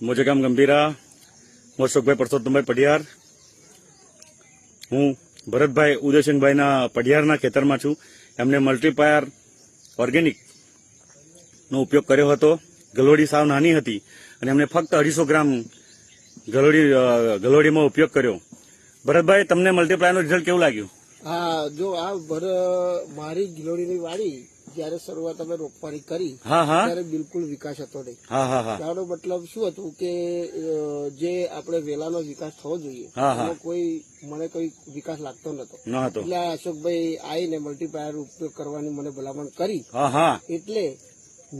મોજેગામ ગંભીરા મોશોકભાઈ પરસોત્તમભાઈ પડિયાર હું ભરતભાઈ ઉદયસિંહભાઈના પડિયારના ખેતરમાં છું એમને મલ્ટીપ્લાયર ઓર્ગેનિકનો ઉપયોગ કર્યો હતો ગલોડી સાવ નાની હતી અને એમને ફક્ત અઢીસો ગ્રામ ગલોડી ગલોડીમાં ઉપયોગ કર્યો ભરતભાઈ તમને મલ્ટીપ્લાયરનું રિઝલ્ટ કેવું લાગ્યું હા જો આ મારી ગિલોડીની વાડી જયારે શરૂઆત અમે રોપવાની કરી ત્યારે બિલકુલ વિકાસ હતો નહીં. ત્યારનો મતલબ શું હતું કે જે આપણે વેલાનો વિકાસ થવો જોઈએ. એનો કોઈ મને કોઈ વિકાસ લાગતો નતો એટલે અશોકભાઈ આવીને મલ્ટીપ્લાયર ઉપયોગ કરવાની મને ભલામણ કરી. એટલે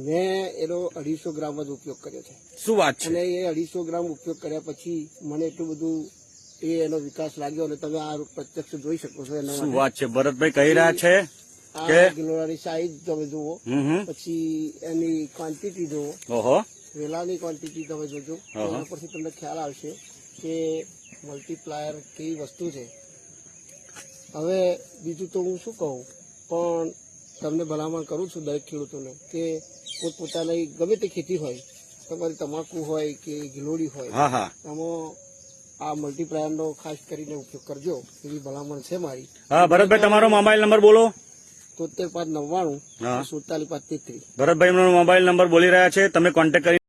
મેં એનો અઢીસો ગ્રામ જ ઉપયોગ કર્યો છે. શું વાત છે? અને એ અઢીસો ગ્રામ ઉપયોગ કર્યા પછી મને એટલું બધું એ એનો વિકાસ લાગ્યો અને તમે આ પ્રત્યક્ષ જોઈ શકો છો એનો શું વાત છે? ભરતભાઈ કહી રહ્યા છે. આ કે- ગિલોરાની સાઈઝ તમે જુઓ. પછી એની ક્વોન્ટિટી જુઓ. ઓહો. વેલાની ક્વોન્ટિટી તમે જોજો. એના પરથી તમને ખ્યાલ આવશે કે મલ્ટીપ્લાયર કેવી વસ્તુ છે. હવે બીજું તો હું શું કહું? પણ તમને ભલામણ કરું છું દરેક ખેડૂતોને કે પોતપોતાની ગમે તે ખેતી હોય તમારી તમાકુ હોય કે ગિલોડી હોય એમાં આ મલ્ટીપ્લાયરનો ખાસ કરીને ઉપયોગ કરજો એવી ભલામણ છે મારી. હા ભરતભાઈ તમારો મોબાઈલ નંબર બોલો. તોતેર પાંચ નવ્વાણું. સુડતાલીસ પાંચ તેત્રીસ ભરતભાઈ મોબાઈલ નંબર બોલી રહ્યા છે તમે કોન્ટેક્ટ કરી